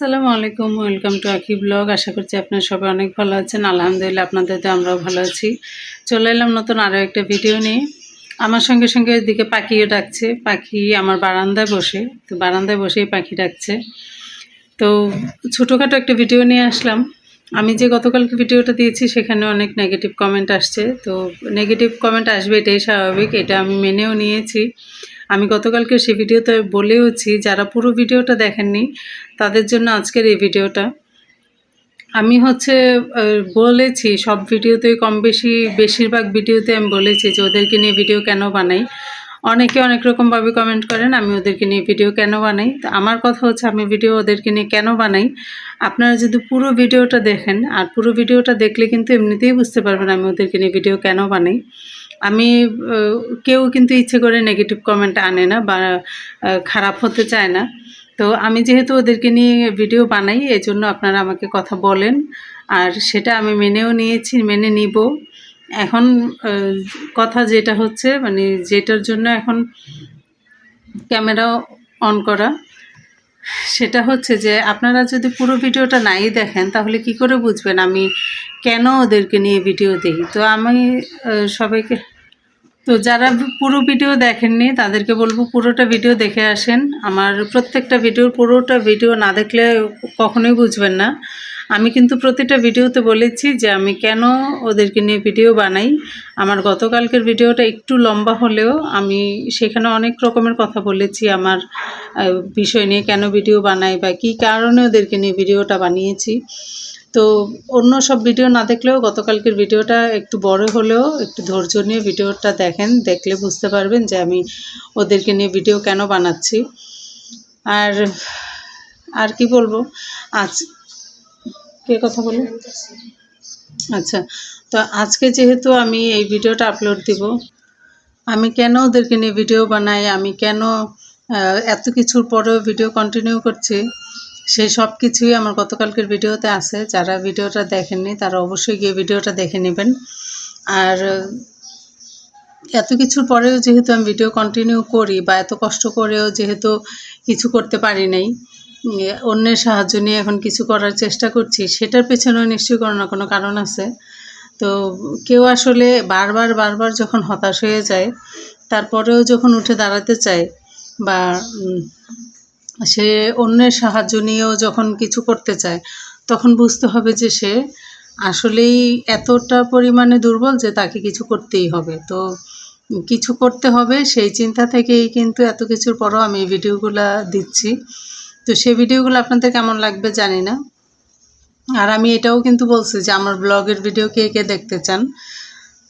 আসসালামু আলাইকুম welcome to Aki blog আশা করছি আপনারা সবাই অনেক ভালো আছেন। আলহামদুলিল্লাহ, আপনাদের তো আমরাও ভালো আছি। চলে এলাম নতুন আরও একটা ভিডিও নিয়ে। আমার সঙ্গে সঙ্গে এদিকে পাখিও ডাকছে। পাখি আমার বারান্দায় বসে। তো বারান্দায় বসেই পাখি ডাকছে। তো ছোটোখাটো একটা ভিডিও নিয়ে আসলাম। আমি যে গতকালকে ভিডিওটা দিয়েছি, সেখানে অনেক নেগেটিভ কমেন্ট আসছে। তো নেগেটিভ কমেন্ট আসবে এটাই স্বাভাবিক। এটা আমি মেনেও নিয়েছি। আমি গতকালকে সে ভিডিওতে বলেওছি, যারা পুরো ভিডিওটা দেখেননি, তাদের জন্য আজকের এই ভিডিওটা। আমি হচ্ছে বলেছি, সব ভিডিওতেই কম বেশি বেশিরভাগ ভিডিওতে আমি বলেছি যে ওদেরকে নিয়ে ভিডিও কেন বানাই। অনেকে অনেক রকমভাবে কমেন্ট করেন, আমি ওদেরকে নিয়ে ভিডিও কেন বানাই? তো আমার কথা হচ্ছে, আমি ভিডিও ওদেরকে নিয়ে কেন বানাই? আপনারা যদি পুরো ভিডিওটা দেখেন, আর পুরো ভিডিওটা দেখলে কিন্তু এমনিতেই বুঝতে পারবেন আমি ওদেরকে নিয়ে ভিডিও কেন বানাই। আমি কেউ কিন্তু ইচ্ছে করে নেগেটিভ কমেন্ট আনে না বা খারাপ হতে চায় না। তো আমি যেহেতু ওদেরকে নিয়ে ভিডিও বানাই এই জন্য আপনারা আমাকে কথা বলেন। আর সেটা আমি মেনেও নিয়েছি, মেনে নিব। এখন কথা যেটা হচ্ছে মানে যেটার জন্য এখন ক্যামেরা অন করা, সেটা হচ্ছে যে আপনারা যদি পুরো ভিডিওটা নাই দেখেন, তাহলে কি করে বুঝবেন আমি কেন ওদেরকে নিয়ে ভিডিও দিই? তো আমি সবাইকে তো যারা পুরো ভিডিও দেখেননি, তাদেরকে বলব পুরোটা ভিডিও দেখে আসেন। আমার প্রত্যেকটা ভিডিওর পুরোটা ভিডিও না দেখলে কখনোই বুঝবেন না। আমি কিন্তু প্রতিটা ভিডিওতে বলেছি যে আমি কেন ওদেরকে নিয়ে ভিডিও বানাই। আমার গতকালকের ভিডিওটা একটু লম্বা হলেও আমি সেখানে অনেক রকমের কথা বলেছি, আমার বিষয় নিয়ে কেন ভিডিও বানাই বা কী কারণে ওদেরকে নিয়ে ভিডিওটা বানিয়েছি। তো অন্য সব ভিডিও না দেখলেও গতকালকের ভিডিওটা একটু বড় হলেও একটু ধৈর্য নিয়ে ভিডিওটা দেখেন, দেখলে বুঝতে পারবেন যে আমি ওদেরকে নিয়ে ভিডিও কেন বানাচ্ছি। আর আর কি বলব? আজ কে কথা বলে আচ্ছা তো আজকে যেহেতু আমি এই ভিডিওটা আপলোড দিব, আমি কেন ওদেরকে নিয়ে ভিডিও বানাই, আমি কেন এত কিছুর পরেও ভিডিও কন্টিনিউ করছি সেই সব কিছুই আমার গতকালকের ভিডিওতে আছে। যারা ভিডিওটা দেখেননি, তারা অবশ্যই গিয়ে ভিডিওটা দেখে নেবেন। আর, এত কিছুর পরেও যেহেতু আমি ভিডিও কন্টিনিউ করি বা এত কষ্ট করেও যেহেতু কিছু করতে পারি নাই অন্যের সাহায্য নিয়ে এখন কিছু করার চেষ্টা করছি, সেটার পেছনেও নিশ্চয়ই কোনো না কোনো কারণ আছে। তো কেউ আসলে বারবার বারবার যখন হতাশ হয়ে যায়, তারপরেও যখন উঠে দাঁড়াতে চায় বা সে অন্যের সাহায্য নিয়েও যখন কিছু করতে চায়, তখন বুঝতে হবে যে সে আসলেই এতটা পরিমাণে দুর্বল যে তাকে কিছু করতেই হবে। তো কিছু করতে হবে, সেই চিন্তা থেকেই কিন্তু এত কিছুর পরও আমি এই ভিডিওগুলো দিচ্ছি। তো সেই ভিডিওগুলো আপনাদের কেমন লাগবে জানি না। আর আমি এটাও কিন্তু বলছি যে আমার ব্লগের ভিডিও কে কে দেখতে চান,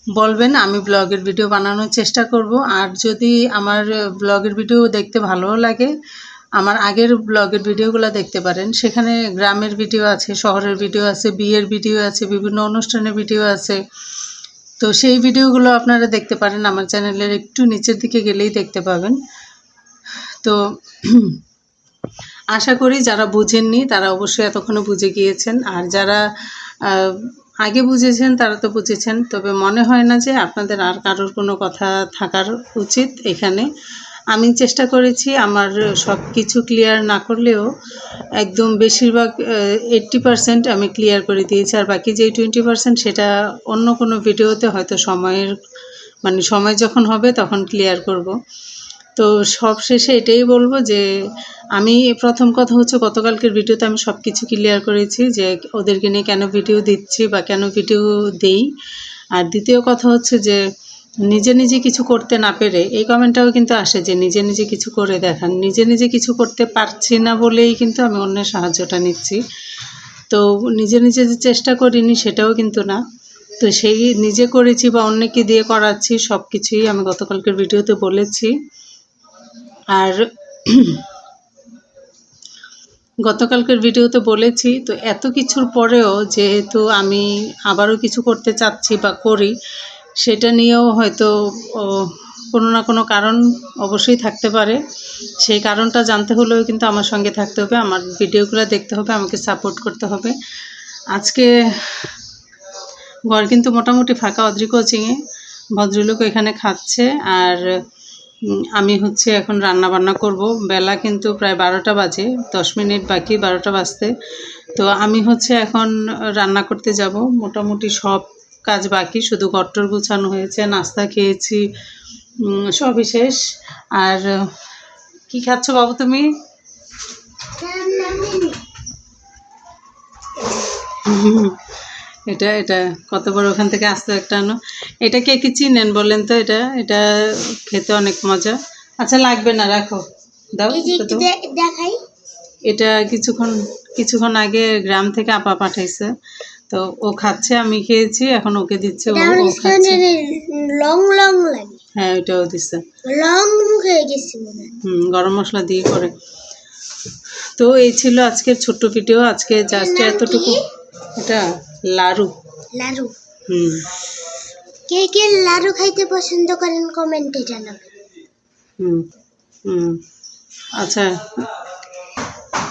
বলবেন, আমি ব্লগের ভিডিও বানানোর চেষ্টা করব। আর যদি আমার ব্লগের ভিডিও দেখতে ভালোও লাগে আমার আগের ব্লগের ভিডিওগুলো দেখতে পারেন। সেখানে গ্রামের ভিডিও আছে, শহরের ভিডিও আছে, বিয়ের ভিডিও আছে, বিভিন্ন অনুষ্ঠানের ভিডিও আছে। তো সেই ভিডিওগুলো আপনারা দেখতে পারেন, আমার চ্যানেলের একটু নিচের দিকে গেলেই দেখতে পাবেন। তো আশা করি যারা বুঝেননি, তারা অবশ্যই এতক্ষণে বুঝে গিয়েছেন। আর যারা আগে বুঝেছেন, তারা তো বুঝেছেন। তবে মনে হয় না যে আপনাদের আর কারোর কোনো কথা থাকার উচিত এখানে। আমি চেষ্টা করেছি আমার সব কিছু ক্লিয়ার না করলেও একদম বেশিরভাগ এইট্টি পারসেন্ট আমি ক্লিয়ার করে দিয়েছি। আর বাকি যে টোয়েন্টি পারসেন্ট সেটা অন্য কোনো ভিডিওতে হয়তো সময়ের মানে সময় যখন হবে তখন ক্লিয়ার করব। তো সব শেষে এটাই বলব যে আমি, প্রথম কথা হচ্ছে গতকালকের ভিডিওতে আমি সব কিছু ক্লিয়ার করেছি যে ওদেরকে নিয়ে কেন ভিডিও দিচ্ছি বা কেন ভিডিও দেই। আর দ্বিতীয় কথা হচ্ছে যে নিজে নিজে কিছু করতে না পেরে, এই কমেন্টটাও কিন্তু আসে যে নিজে নিজে কিছু করে দেখান। নিজে নিজে কিছু করতে পারছি না বলেই কিন্তু আমি অন্যের সাহায্যটা নিচ্ছি। তো নিজে নিজে যে চেষ্টা করিনি সেটাও কিন্তু না। তো সেই নিজে করেছি বা অন্যকে দিয়ে করাচ্ছি সব কিছুই আমি গতকালকের ভিডিওতে বলেছি। আর গতকালকের ভিডিওতে বলেছি, তো এত কিছুর পরেও যেহেতু আমি আবারও কিছু করতে চাচ্ছি বা করি সেটা নিয়েও হয়তো কোনো না কোনো কারণ অবশ্যই থাকতে পারে। সেই কারণটা জানতে হলেও কিন্তু আমার সঙ্গে থাকতে হবে, আমার ভিডিওগুলো দেখতে হবে, আমাকে সাপোর্ট করতে হবে। আজকে ঘর কিন্তু মোটামুটি ফাঁকা, অদ্রি কোচিংয়ে। ভদ্রলোক এখানে খাচ্ছে আর আমি হচ্ছে এখন রান্না বান্না করব। বেলা কিন্তু প্রায় বারোটা বাজে, দশ মিনিট বাকি, বারোটা বাজতে। তো আমি হচ্ছে এখন রান্না করতে যাব। মোটামুটি সব কাজ বাকি শুধু গট্টর গুছানো হয়েছে নাস্তা খেয়েছি সবই শেষ। আর কি খাচ্ছ বাবু তুমি? এটা এটা কত বড় ওখান থেকে আসতে একটা আনো। এটা কে কি চিনেন বলেন তো এটা? এটা খেতে অনেক মজা। আচ্ছা লাগবে না রাখো। দাও দেখাই। এটা কিছুক্ষণ কিছুক্ষণ আগে গ্রাম থেকে আপা পাঠাইছে। তো ও খাচ্ছে আমি খেয়েছি এখন ওকে দিচ্ছে ও খাচ্ছে। লং লং লাগে। হ্যাঁ ওটাও দিচ্ছে। লং হয়ে গেছে হুম গরম মশলা দিয়ে করে। তো এই ছিল আজকের ছোট্ট ভিডিও। আজকে জাস্ট এতটুকু। এটা লাড়ু লাড়ু হুম। কে কে লাড়ু খাইতে পছন্দ করেন কমেন্টে জানাবেন। হুম হুম। আচ্ছা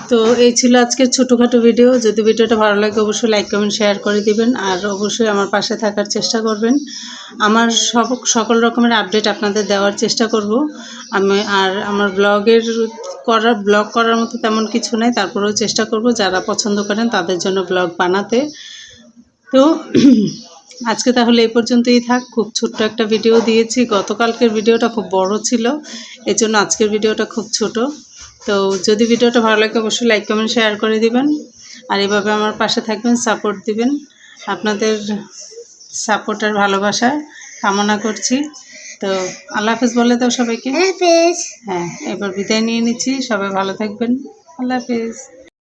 তো এই ছিল আজকের ছোটোখাটো ভিডিও যদি ভিডিওটা ভালো লাগে, অবশ্যই লাইক কমেন্ট শেয়ার করে দিবেন। আর অবশ্যই আমার পাশে থাকার চেষ্টা করবেন। আমার সব, সকল রকমের আপডেট আপনাদের দেওয়ার চেষ্টা করব। আমি আর আমার ব্লগের করার ব্লগ করার মতো তেমন কিছু নাই। তারপরেও চেষ্টা করব যারা পছন্দ করেন তাদের জন্য ব্লগ বানাতে। তো আজকে তাহলে এই পর্যন্তই থাক। খুব ছোট্ট একটা ভিডিও দিয়েছি। গতকালকের ভিডিওটা খুব বড় ছিল। এই জন্য আজকের ভিডিওটা খুব ছোট। তো যদি ভিডিওটা ভালো লাগে অবশ্যই লাইক কমেন্ট শেয়ার করে দিবেন। আর এভাবে আমার পাশে থাকবেন সাপোর্ট দিবেন। আপনাদের সাপোর্ট আর ভালোবাসা কামনা করছি। তো আল্লাহ হাফেজ বলে দাও সবাইকে। হ্যাঁ এবার বিদায় নিয়ে নিচ্ছি। সবাই ভালো থাকবেন। আল্লাহ হাফেজ।